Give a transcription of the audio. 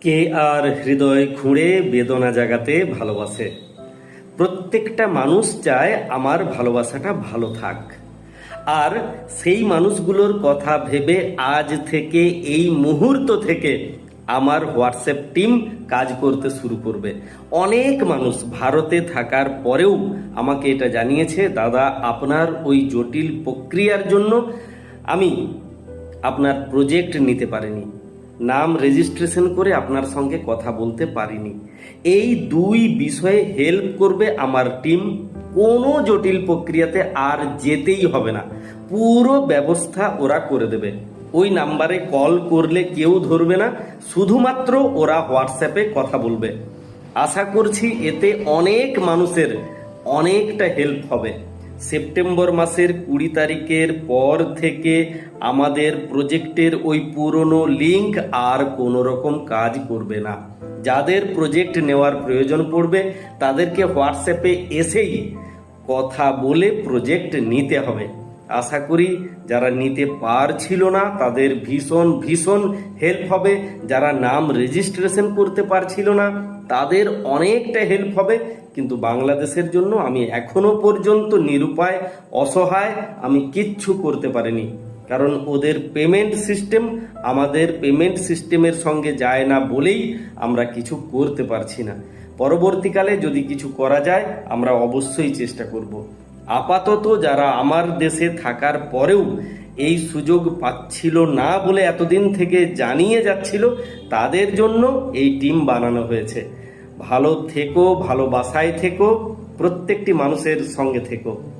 কে আর হৃদয় খুঁড়ে বেদনা জাগাতে ভালোবাসে? প্রত্যেকটা মানুষ চায় আমার ভালোবাসাটা ভালো থাক। আর সেই মানুষগুলোর কথা ভেবে আজ থেকে এই মুহূর্ত থেকে আমার হোয়াটসঅ্যাপ টিম কাজ করতে শুরু করবে। অনেক মানুষ ভারতে থাকার পরেও আমাকে এটা জানিয়েছে, দাদা, আপনার ওই জটিল প্রক্রিয়ার জন্য আমি আপনার প্রজেক্ট নিতে পারিনি। নাম রেজিস্ট্রেশন করে আপনার সঙ্গে কথা বলতে পারিনি। এই দুই বিষয়ে হেল্প করবে আমার টিম কোনো জটিল প্রক্রিয়াতে আর যেতেই হবে না। পুরো ব্যবস্থা ওরা করে দেবে। ওই নাম্বারে কল করলে কেউ ধরবে না। শুধুমাত্র ওরা হোয়াটসঅ্যাপে কথা বলবে। আশা করছি এতে অনেক মানুষের অনেকটা হেল্প হবে। সেপ্টেম্বর মাসের কুড়ি তারিখের পর থেকে আমাদের প্রজেক্টের ওই পুরনো লিঙ্ক আর কোনো রকম কাজ করবে না। যাদের প্রজেক্ট নেওয়ার প্রয়োজন পড়বে, তাদেরকে হোয়াটসঅ্যাপে এসেই কথা বলে প্রজেক্ট নিতে হবে। আশা করি যারা নিতে পারছিল না, তাদের ভীষণ ভীষণ হেল্প হবে। যারা নাম রেজিস্ট্রেশন করতে পারছিল না, তাদের অনেকটা হেল্প হবে। কিন্তু বাংলাদেশের জন্য আমি এখনও পর্যন্ত নিরুপায়, অসহায়, আমি কিচ্ছু করতে পারিনি। কারণ ওদের পেমেন্ট সিস্টেম আমাদের পেমেন্ট সিস্টেমের সঙ্গে যায় না বলেই আমরা কিছু করতে পারছি না। পরবর্তীকালে যদি কিছু করা যায়, আমরা অবশ্যই চেষ্টা করব। আপাতত যারা আমার দেশে থাকার পরেও এই সুযোগ পাচ্ছিল না বলে এতদিন থেকে জানিয়ে যাচ্ছিল, তাদের জন্য এই টিম বানানো হয়েছে। ভালো থেকো, ভালোবাসায় থেকো, প্রত্যেকটি মানুষের সঙ্গে থেকো।